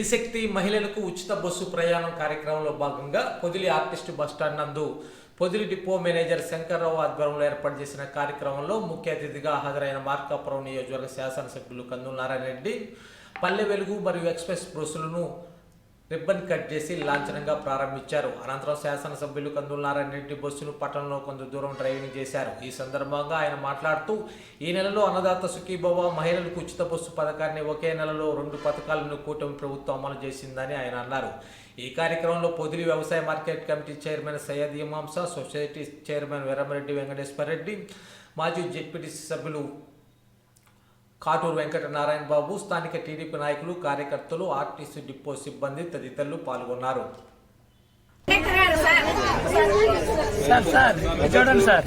స్త్రీశక్తి మహిళలకు ఉచిత బస్సు ప్రయాణం కార్యక్రమంలో భాగంగా పొదిలి ఆర్టిస్టు బస్టాండ్ నందు పొదిలి డిపో మేనేజర్ శంకర్రావు ఆధ్వర్యంలో ఏర్పాటు చేసిన కార్యక్రమంలో ముఖ్య అతిథిగా హాజరైన మార్కాపురం నియోజకవర్గ శాసనసభ్యులు కందుల నారాయణ రెడ్డి పల్లె వెలుగు మరియు ఎక్స్ప్రెస్ బస్సులను రిబ్బన్ కట్ చేసి లాంఛనంగా ప్రారంభించారు. అనంతరం శాసనసభ్యులు కందుల నారాయణ రెడ్డి బస్సును పట్టణంలో కొంత దూరం డ్రైవింగ్ చేశారు. ఈ సందర్భంగా ఆయన మాట్లాడుతూ ఈ నెలలో అన్నదాత సుఖీభవ మహిళలకు ఉచిత బస్సు పథకాన్ని ఒకే నెలలో రెండు పథకాలను కూటమి ప్రభుత్వం అమలు చేసిందని ఆయన అన్నారు. ఈ కార్యక్రమంలో పొదిలి వ్యవసాయ మార్కెట్ కమిటీ చైర్మన్ సయ్యద్ ఇమాంస సొసైటీ చైర్మన్ వీరమరెడ్డి వెంకటేశ్వర రెడ్డి మాజీ జెడ్పీటీసీ సభ్యులు కాటూరు వెంకట నారాయణ బాబు స్థానిక టీడీపీ నాయకులు కార్యకర్తలు ఆర్టీసీ డిపో సిబ్బంది తదితరులు పాల్గొన్నారు సార్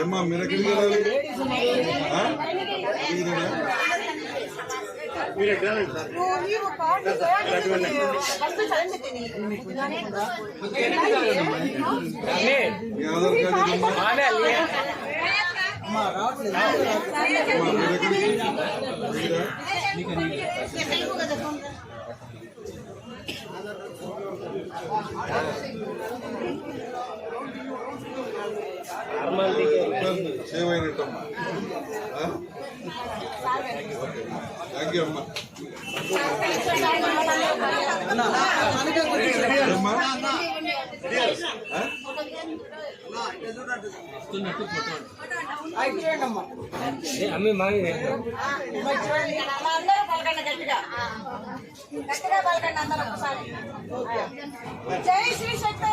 ఏమ్మా మీరు ఎక్కడికి వెళ్ళాలి ఆ? ఇదేనా? మీ ఆధార్ కార్డు సేవ్ అయినట్టమ్మా థ్యాంక్ యూ అమ్మా జై శ్రీ శక్తి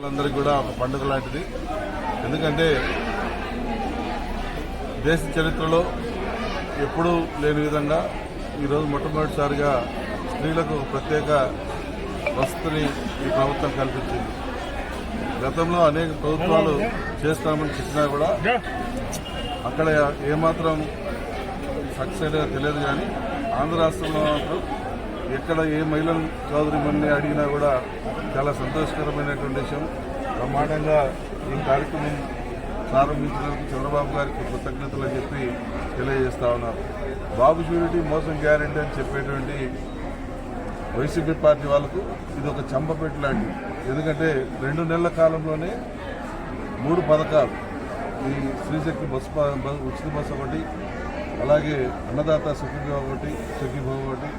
వాళ్ళందరికీ కూడా ఒక పండుగ లాంటిది. ఎందుకంటే దేశ చరిత్రలో ఎప్పుడూ లేని విధంగా ఈరోజు మొట్టమొదటిసారిగా స్త్రీలకు ఒక ప్రత్యేక వసతిని ఈ ప్రభుత్వం కల్పించింది. గతంలో అనేక ప్రభుత్వాలు చేస్తామని చెప్పినా కూడా అక్కడ ఏమాత్రం సక్సెస్ తెలియదు కానీ ఆంధ్ర రాష్ట్రంలో మాత్రం ఎక్కడ ఏ మహిళలు చౌదరి మన్ని అడిగినా కూడా చాలా సంతోషకరమైనటువంటి విషయం. బ్రహ్మాండంగా ఈ కార్యక్రమం ప్రారంభించినందుకు చంద్రబాబు గారికి కృతజ్ఞతలు అని చెప్పి తెలియజేస్తా ఉన్నారు బాబు షూరిటీ మోసం గ్యారెంటీ అని చెప్పేటువంటి వైసీపీ పార్టీ వాళ్ళకు ఇది ఒక చంపపెట్టు లాంటిది. ఎందుకంటే రెండు నెలల కాలంలోనే మూడు పథకాలు ఈ స్త్రీశక్తి బస్సు ఉచిత బస్సు ఒకటి అలాగే అన్నదాత సుఖీభవ ఒకటి సుఖీభవ ఒకటి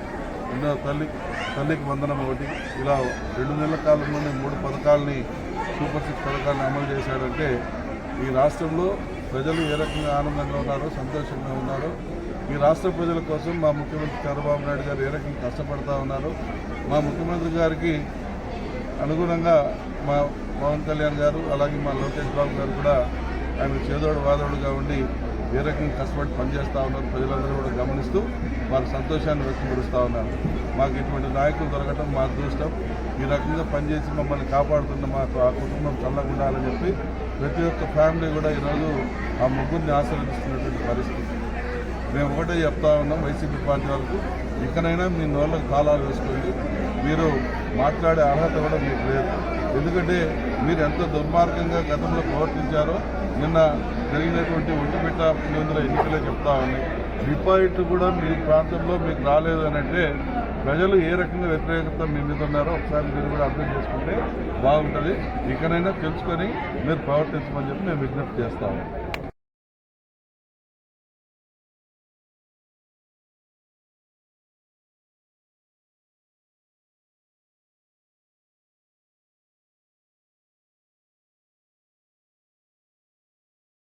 రెండవ తల్లి? తల్లికి వందనం ఒకటి. ఇలా రెండు నెలల కాలంలోనే మూడు పథకాలని సూపర్ సిక్స్ పథకాలను అమలు చేశాడంటే ఈ రాష్ట్రంలో ప్రజలు ఏ రకంగా ఆనందంగా ఉన్నారో సంతోషంగా ఉన్నారో ఈ రాష్ట్ర ప్రజల కోసం మా ముఖ్యమంత్రి చంద్రబాబు నాయుడు గారు ఏ రకంగా కష్టపడతా ఉన్నారు మా ముఖ్యమంత్రి గారికి అనుగుణంగా మా పవన్ కళ్యాణ్ గారు అలాగే మా లోకేష్ బాబు గారు కూడా ఆయన చేదోడు వాదోడుగా ఉండి ఏ రకంగా కష్టపడి పనిచేస్తూ ఉన్నారు. ప్రజలందరూ కూడా గమనిస్తూ వారి సంతోషాన్ని వ్యక్తపరుస్తూ ఉన్నారు. మాకు ఇటువంటి నాయకులు దొరకటం మా అదృష్టం. ఈ రకంగా పనిచేసి మమ్మల్ని కాపాడుతున్న మాకు ఆ కుటుంబం చల్లగా ఉండాలని చెప్పి ప్రతి ఒక్క ఫ్యామిలీ కూడా ఈరోజు ఆ ముగ్గురిని ఆశీర్వదిస్తున్నటువంటి పరిస్థితి. మేము ఒకటే చెప్తా ఉన్నాం వైసీపీ పార్టీ వాళ్ళకు ఇకనైనా మీ నోళ్ళకు తాళాలు వేసుకోండి. మీరు మాట్లాడే అర్హత కూడా మీకు లేదు. ఎందుకంటే మీరు ఎంత దుర్మార్గంగా గతంలో ప్రవర్తించారో నిన్న జరిగినటువంటి ఒంటిమిట్ట పులివెందుల ఎన్నికలే చెప్తా ఉంది. డిపాజిట్ కూడా మీ ప్రాంతంలో మీకు రాలేదు అని అంటే ప్రజలు ఏ రకంగా వ్యతిరేకత మీ మీద ఉన్నారో ఒకసారి మీరు కూడా అర్థం చేసుకుంటే బాగుంటుంది. ఇకనైనా తెలుసుకొని మీరు ప్రవర్తించమని చెప్పి మేము విజ్ఞప్తి చేస్తాము.